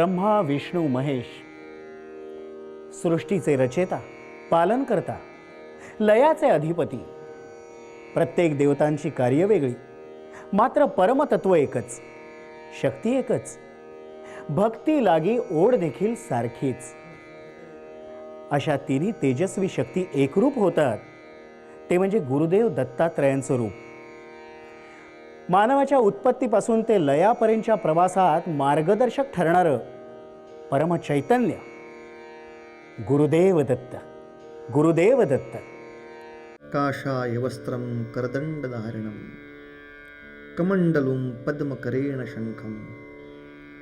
ब्रह्मा विष्णू महेश. सृष्टीचे रचेता पालन करता लयाचे अधिपती. प्रत्येक देवतांची कार्य वेगळी. मात्र परमतत्व एकच शक्ती एकच. भक्ती लागी ओढ देखील सारखीच. अशा तिन्ही तेजस्वी शक्ती एकरूप होतात. ते म्हणजे गुरुदेव दत्तात्रयांचं रूप. मानवाच्या उत्पत्तीपासून ते लयापर्यंतच्या प्रवासात मार्गदर्शक ठरणारं परमचैतन्य. गुरुदेव दत्त गुरुदेव दत्त काशाय वस्त्रं करदण्डधारिणं कमण्डलुं पद्मकरेण शङ्खं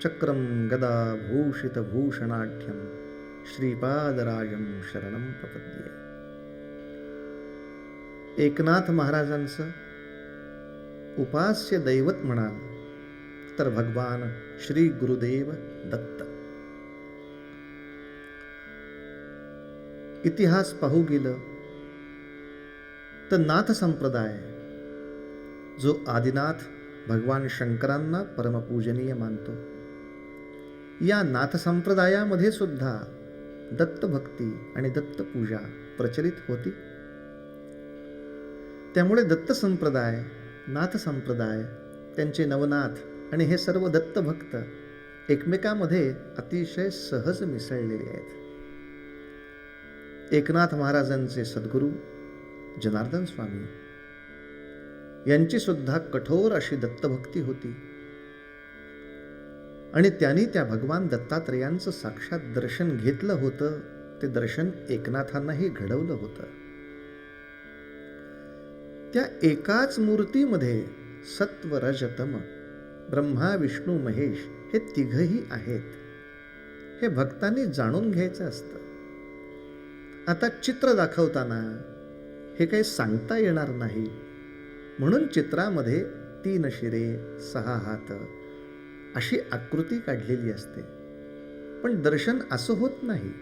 चक्रं गदा भूषितभूषणाढ्यं श्रीपादराजं शरणं प्रपद्ये. एकनाथ महाराजांचं उपास्य दैवत म्हणाल. तर भगवान श्री गुरुदेव दत्त. इतिहास पाहू गेलं तर नाथ संप्रदाय जो आदिनाथ भगवान शंकरांना परमपूजनीय मानतो या नाथ संप्रदायामध्ये सुद्धा दत्तभक्ती आणि दत्तपूजा प्रचलित होती. त्यामुळे दत्त संप्रदाय नाथ संप्रदाय त्यांचे नवनाथ आणि हे सर्व दत्तभक्त एकमेकामध्ये अतिशय सहज मिसळलेले आहेत. एकनाथ महाराजांचे सद्गुरू जनार्दन स्वामी यांची सुद्धा कठोर अशी दत्तभक्ती होती. आणि त्यांनी त्या भगवान दत्तात्रयांचं साक्षात दर्शन घेतलं होतं ते दर्शन एकनाथांनाही घडवलं होतं. त्या एकाच मूर्तीमध्ये सत्व रजतम ब्रह्मा विष्णू महेश हे तिघही आहेत. हे भक्तांनी जाणून घ्यायचं असतं. आता चित्र दाखवताना हे काही सांगता येणार नाही. म्हणून चित्रामध्ये तीन शिरे सहा हात अशी आकृती काढलेली असते. पण दर्शन असं होत नाही.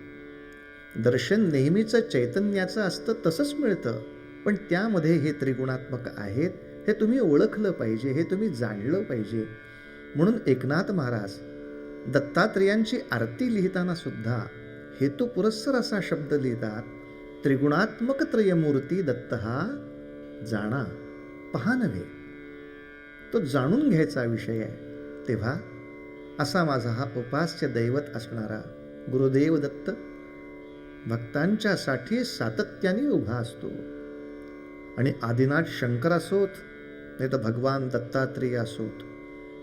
दर्शन नेहमीचं चैतन्याचं असतं तसंच मिळतं. पण त्यामध्ये हे त्रिगुणात्मक आहेत हे तुम्ही ओळखलं पाहिजे हे तुम्ही जाणलं पाहिजे. म्हणून एकनाथ महाराज दत्तात्रेयांची आरती लिहिताना सुद्धा हेतू पुरस्सर असा शब्द लिहितात त्रिगुणात्मक त्रयमूर्ती दत्त हा जाणा पहा नव्हे तो जाणून घ्यायचा विषय आहे. तेव्हा असा माझा हा उपास्य दैवत असणारा गुरुदेव दत्त भक्तांच्यासाठी सातत्याने उभा असतो. आणि आदिनाथ शंकर असोत नाही तर भगवान दत्तात्रेय असोत.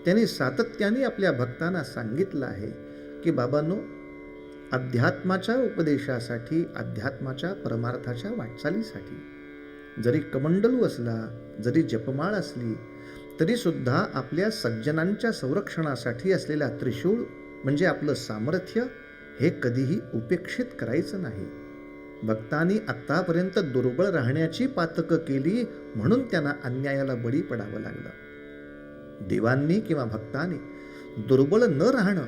त्यांनी सातत्याने आपल्या भक्तांना सांगितलं आहे की बाबांनो अध्यात्माच्या उपदेशासाठी अध्यात्माच्या परमार्थाच्या वाटचालीसाठी जरी कमंडलू असला जरी जपमाळ असली तरीसुद्धा आपल्या सज्जनांच्या संरक्षणासाठी असलेला त्रिशूळ म्हणजे आपलं सामर्थ्य हे कधीही उपेक्षित करायचं नाही. भक्तांनी आत्तापर्यंत दुर्बळ राहण्याची पातकं केली म्हणून त्यांना अन्यायाला बळी पडावं लागलं. देवांनी किंवा भक्तांनी दुर्बळ न राहणं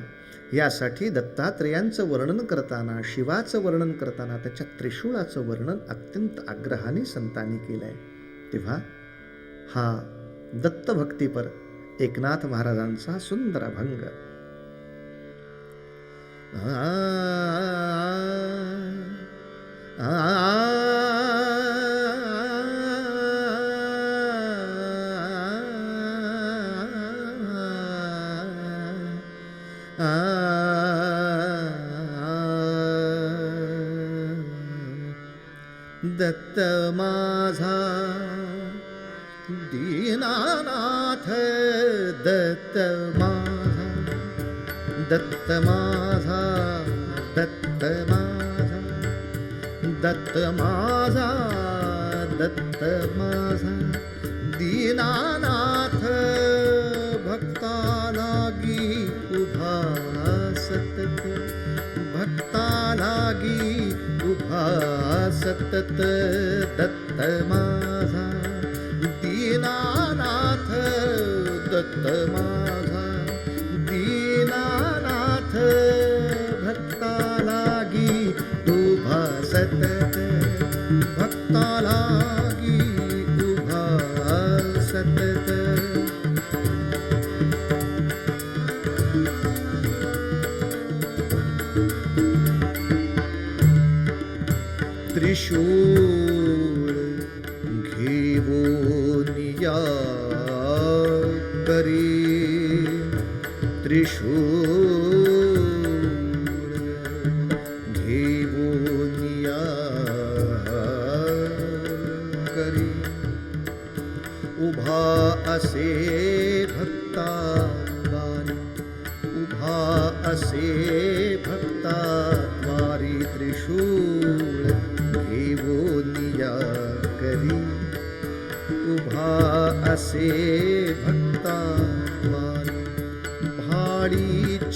यासाठी दत्तात्रेयांचं वर्णन करताना शिवाचं वर्णन करताना त्याच्या त्रिशूळाचं वर्णन अत्यंत आग्रहाने संतांनी केलं आहे तेव्हा हा दत्तभक्तीपर एकनाथ महाराजांचा सुंदर अभंग. आ, दत्त माझा दीनानाथ दत्त माझा दत्त माझा दत्त माझा दत्त माझा दत्त माझा दीनानाथ भक्ता लागी उभा सतत भक्ता लागी उभा सतत दत्त माझा दीनानाथ दत्त माझा जोड घेवोनिया करी त्रिशूळ घेवोनिया करी उभा असे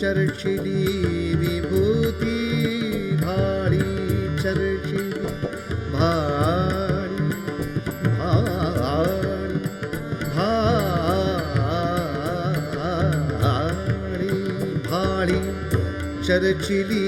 चर्षिणी विभूति भारी चर्षिणी भारी भारी भारी भारी चर्चिली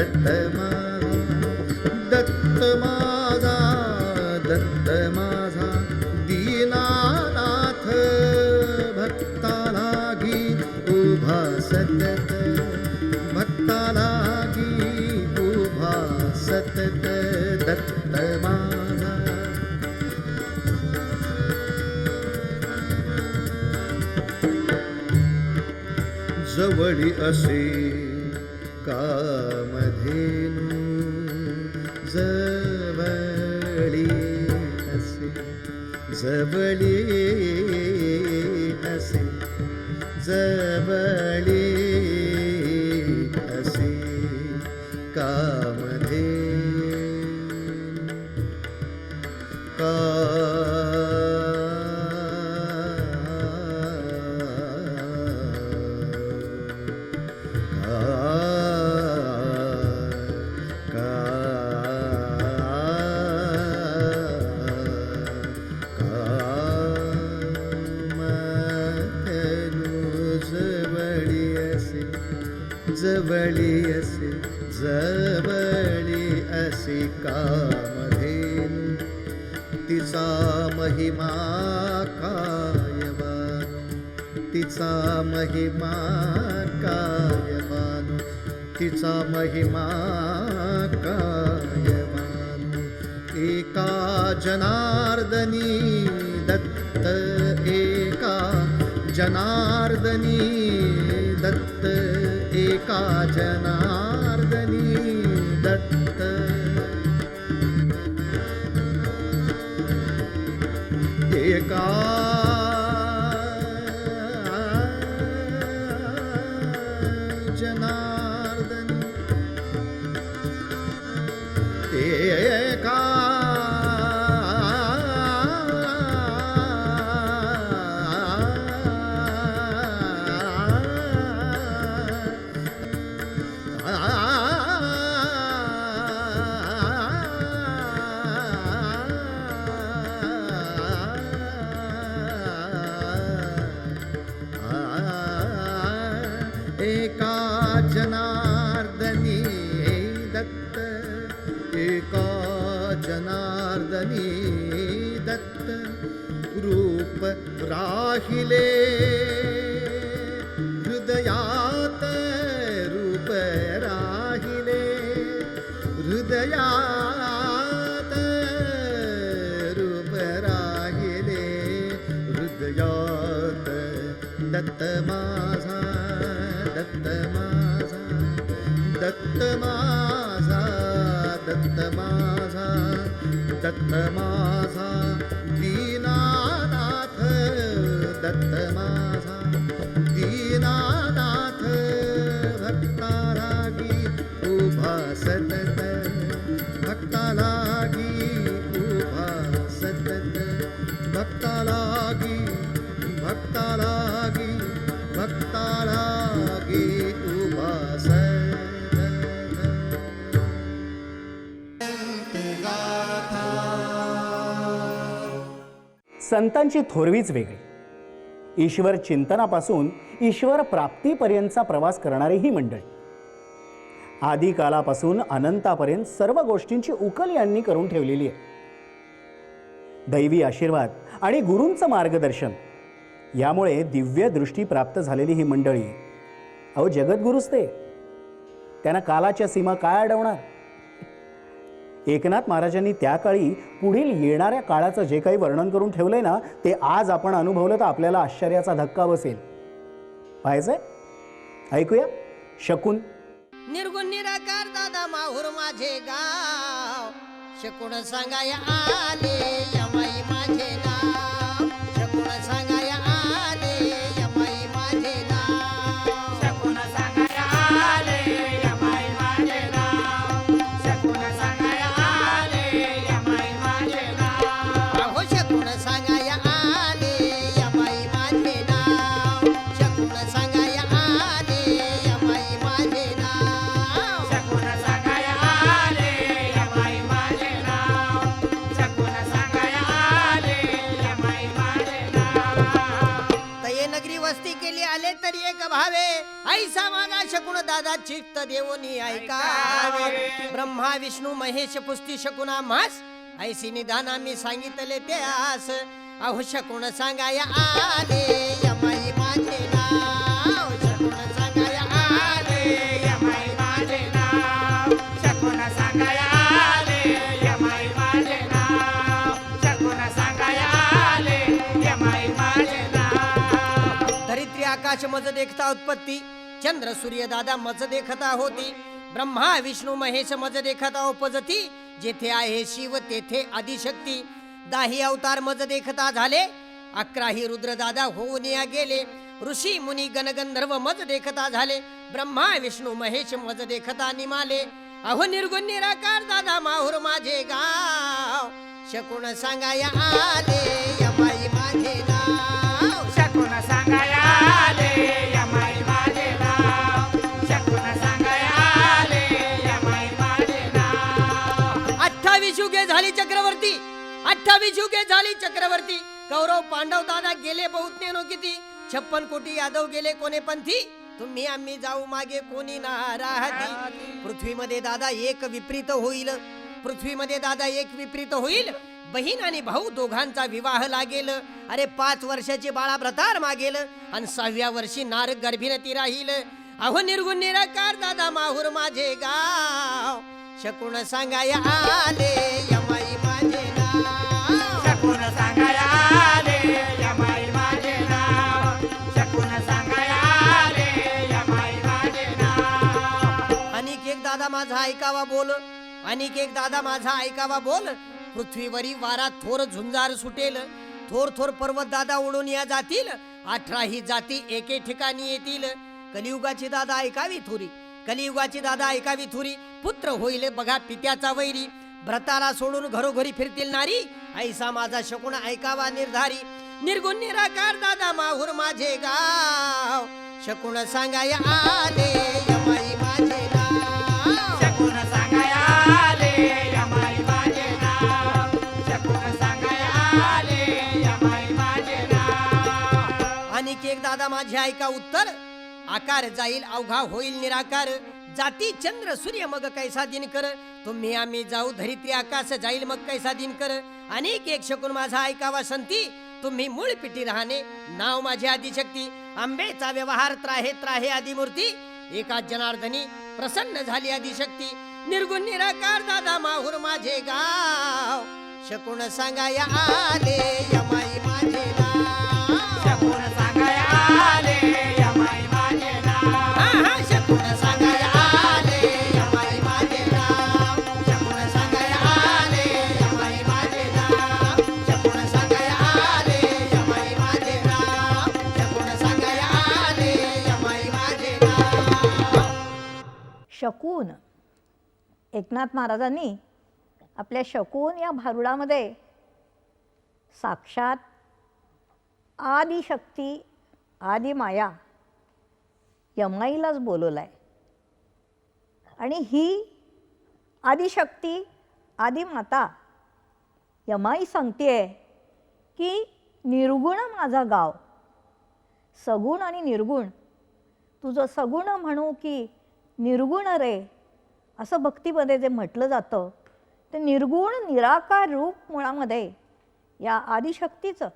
घट्टमा दत्त माझा दत्त माझा दीनानाथ भक्ता लागी उभा सतत भक्ता लागी उभा सतत दत्त माझा जवळी असे செவளே தஞ்சனா रूप राहिले। हृदयात रूप राहिले। हृदयात रूप राहिले। हृदयात दत्त माझा दत्त माझा दत्त माझा दत्त माझा दत्त माझा। दत्त माझा. दीनानाथ भक्तालागी उभा सतत. भक्तालागी उभा सतत. भक्तालागी भक्ता लागी उभा सतत. संतांची थोरवीच वेगळी. ईश्वर चिंतनापासून ईश्वर प्राप्तीपर्यंतचा प्रवास करणारी ही मंडळी. आदिकालापासून अनंतापर्यंत सर्व गोष्टींची उकल यांनी करून ठेवलेली आहे. दैवी आशीर्वाद आणि गुरूंचं मार्गदर्शन यामुळे दिव्य दृष्टी प्राप्त झालेली ही मंडळी. अहो जगद्गुरुस्ते त्यांना कालाच्या सीमा काय अडवणार? एकनाथ महाराजांनी त्या काळी पुढील येणाऱ्या काळाचं जे काही वर्णन करून ठेवलंय ना ते आज आपण अनुभवलं तर आपल्याला आश्चर्याचा धक्का बसेल. पाहायचंय? ऐकूया? शकून. निर्गुण निराकार दादा माहूर माझे गाव. शकून सांगाय आले देवोनी ऐकावे. ब्रह्मा विष्णू महेश पुस्ती शकुना मास. ऐसी निदाना मी सांगितले त्यास. अहो शकून सांगाया आले यमाई माझे नाव. शकून सांगाया आले यमाई माझे नाव. शकून सांगाया आले यमाई माझे नाव. शकून सांगाया आले यमाई माझे नाव. धरित्री आकाश मज देखता उत्पत्ती. चंद्र सूर्य दादा मज देखता होती ब्रह्मा विष्णू महेश मज देखता उपजती जेथे आहे शिव तेथे आदिशक्ती. दाही अवतार मज देखता झाले अकराही रुद्रदादा होऊन या गेले. ऋषी मुनी गणगंधर्व मज देखता झाले ब्रह्मा विष्णू महेश मज देखता निमाले. अहो निर्गुण निराकार दादा माहुर माझे गाव. शकून सांगाया आले यमाई माझे गाव शकून सांगाया अठ्ठावीस युगे झाली चक्रवर्ती. कौरव पांडव दादा गेले बहुत नेनो किती? छप्पन कोटी यादव गेले कोणे पंथी? तुम्ही आम्ही जाऊ मागे कोणी नाराहती पृथ्वीमध्ये दादा एक विपरीत होईल. पृथ्वीमध्ये दादा एक विपरीत होईल. बहीण आणि भाऊ दोघांचा विवाह लागेल. अरे पाच वर्षाची बाळा भ्रतार मागेल. आणि सहाव्या वर्षी नार गर्भिणती राहील. अहो निर्गुण निराकार दादा माहूर माझे गाव. शकून सांगाय आले माझा ऐकावा बोल. अनिक एक दादा माझा ऐकावा बोल. पृथ्वीवरी वारा थोर झुंजार सुटेल. थोर थोर पर्वत दादा उडून या जातील. अठराही जाती एके ठिकाणी येतील. कलियुगाची दादा ऐकावी थोरी. कलियुगाची दादा ऐकावी थोरी. पुत्र होईल बघा पित्याचा वैरी. भ्रताला सोडून घरोघरी फिरतील नारी. ऐसा माझा शकुण ऐकावा निर्धारी. निर्गुण निराकार दादा माहूर माझे गाव. शकुण सांगाय आले. दादा माझे ऐका उत्तर. आकार जाईल अवघा होईल निराकार. जाती चंद्र सूर्य मग कैसा दिन कर तुम्ही आम्ही जाऊ धरित्री आकाश जाईल मग कैसा दिन कर अनेक एक शकून माझा ऐकावा संती. तुम्ही मूळ पिटी राहणे नाव माझे आदिशक्ती. आंबेचा व्यवहार त्राहे त्राहे आदिमूर्ती. एका जनार्दनी प्रसन्न झाली आदिशक्ती. निर्गुण निराकार दादा माहूर माझे गाव. शकून सांगाया आले यमाई माझे नाव. शकून शकून. एकनाथ महाराजांनी आपल्या शकून या भारुडामध्ये साक्षात आदिशक्ती आदिमाया यमाईलाच बोलवला आहे आणि ही आदिशक्ती आदिमाता यमाई सांगते की निर्गुण माझा गाव. सगुण आणि निर्गुण. तुझं सगुण म्हणू की निर्गुण रे असं भक्तीमध्ये जे म्हटलं जातं ते निर्गुण निराकार रूप मुळामध्ये या आदिशक्तीचं.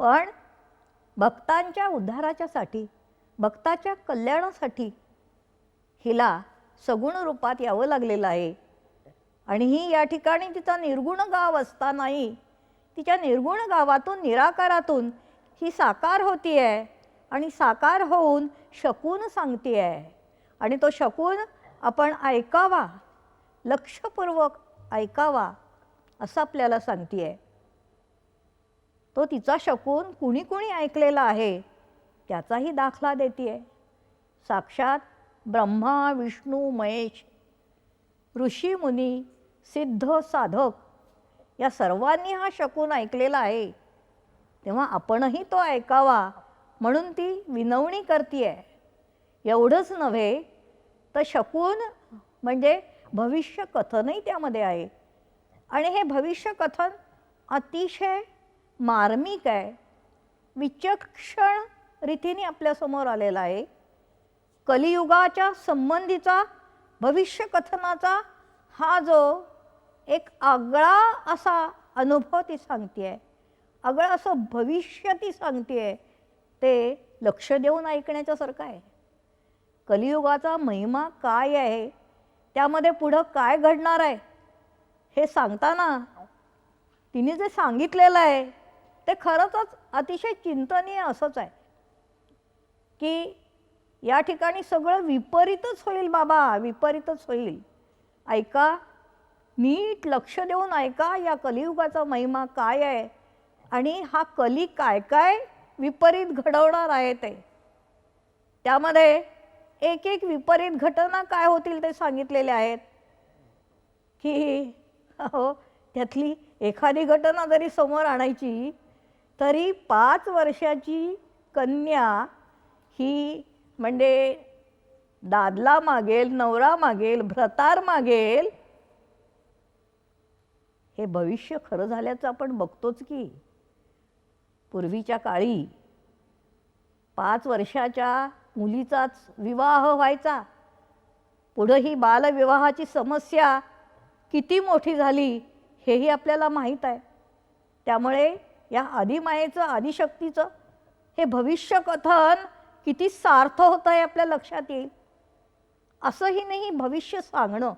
पण भक्तांच्या उद्धाराच्यासाठी भक्ताच्या कल्याणासाठी हिला सगुण रूपात यावं लागलेलं आहे. आणि ही या ठिकाणी तिचा निर्गुण गाव असतानाही तिच्या निर्गुण गावातून निराकारातून ही साकार होती आहे आणि साकार होऊन शकून सांगते आहे आणि तो शकून आपण ऐकावा लक्षपूर्वक ऐकावा असं आपल्याला सांगते आहे तो तिचा शकून कुणी कुणी ऐकलेला आहे त्याचाही दाखला देते आहे साक्षात ब्रह्मा विष्णू महेश ऋषी मुनी सिद्ध साधक या सर्वांनी हा शकून ऐकलेला आहे. तेव्हा आपणही तो ऐकावा म्हणून ती विनवणी करते एवढंच नव्हे तर शकून म्हणजे भविष्य कथनही त्यामध्ये आहे. आणि हे भविष्य कथन अतिशय मार्मिक आहे. विचक्षण रीतीने आपल्यासमोर आलेला आहे. कलियुगाच्या संबंधीचा भविष्य कथनाचा हा जो एक आगळा असा अनुभव ती सांगते आहे आगळं असं भविष्य ती सांगते आहे ते लक्ष देऊन ऐकण्याच्यासारखं आहे. कलियुगाचा महिमा काय आहे? त्यामध्ये पुढं काय घडणार आहे? हे सांगताना तिने जे सांगितलेलं आहे ते खरंच अतिशय चिंतनीय असंच आहे. की या ठिकाणी सगळं विपरीतच होईल बाबा विपरीतच होईल. ऐका नीट लक्ष देऊन ऐका या कलियुगाचा महिमा काय आहे आणि हा कली काय काय विपरीत घडवणार आहे ते. त्यामध्ये एक एक विपरीत घटना काय होतील ते सांगितलेले आहेत? की हो त्यातली एखादी घटना जरी समोर आणायची तरी पाच वर्षाची कन्या ही म्हणजे दादला मागेल नवरा मागेल भ्रतार मागेल हे भविष्य खरं झाल्याचं आपण बघतोच की. पूर्वीच्या काळी पाच वर्षाच्या मुलीचाच विवाह व्हायचा. पुढं ही बालविवाहाची समस्या किती मोठी झाली हेही आपल्याला माहीत आहे. त्यामुळे या आदिमायेचं आदिशक्तीचं हे भविष्य कथन किती सार्थ होतं आहे आपल्या लक्षात येईल. असंही नाही भविष्य सांगणं.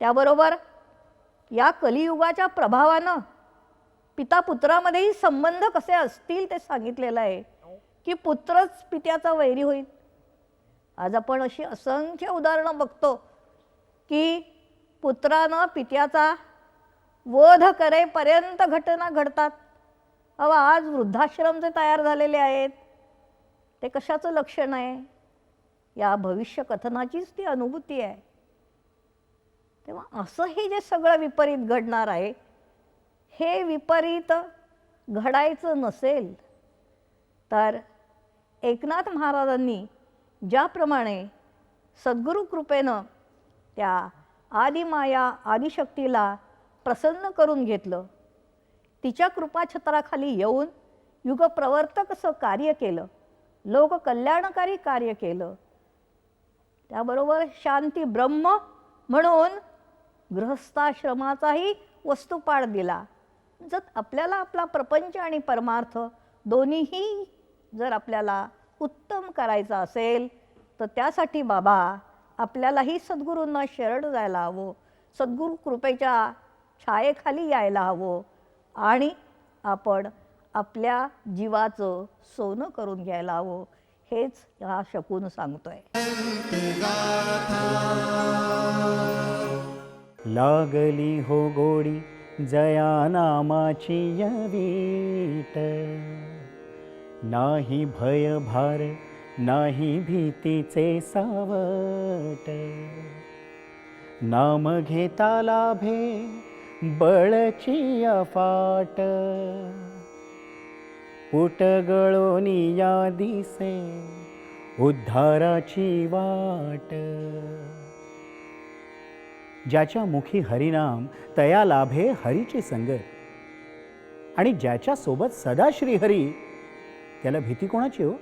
त्याबरोबर या कलियुगाच्या प्रभावानं पिता पुत्रामध्येही संबंध कसे असतील ते सांगितलेलं आहे की पुत्रच पित्याचा वैरी होईल. आज आपण अशी असंख्य उदाहरणं बघतो की पुत्रानं पित्याचा वध करेपर्यंत घटना घडतात. अहो आज वृद्धाश्रम जे तयार झालेले आहेत. ते कशाचं लक्षण आहे? या भविष्य कथनाचीच ती अनुभूती आहे. तेव्हा असं हे जे सगळं विपरीत घडणार आहे हे विपरीत घडायचं नसेल तर एकनाथ महाराजांनी ज्याप्रमाणे सद्गुरू कृपेनं त्या आदिमाया आदिशक्तीला प्रसन्न करून घेतलं तिच्या कृपाछत्राखाली येऊन युगप्रवर्तक असं कार्य केलं लोककल्याणकारी कार्य केलं. त्याबरोबर शांती ब्रह्म म्हणून गृहस्थाश्रमाचाही वस्तुपाठ दिला. जर आपल्याला आपला प्रपंच आणि परमार्थ दोन्हीही जर आपल्याला उत्तम करायचा असेल तर त्यासाठी बाबा आपल्यालाही सद्गुरूंना शरण जायला हवं सद्गुरू कृपेच्या छायेखाली यायला हवं आणि आपण आपल्या जीवाचं सोनं करून घ्यायला हवं हेच हा शकून सांगतोय. लागली हो गोडी जया नामाची यवीट नाही भय भार नाही भीतीचे सावट. नाम घेता लाभे बळची अफाट. पुटगळोनी या दिसे उद्धाराची वाट. ज्याच्या मुखी हरिनाम तया लाभे हरीची संगत. आणि ज्याच्या सोबत सदा श्रीहरी त्याला भीती कोणाची हो?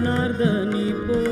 जनार्दनी पोटी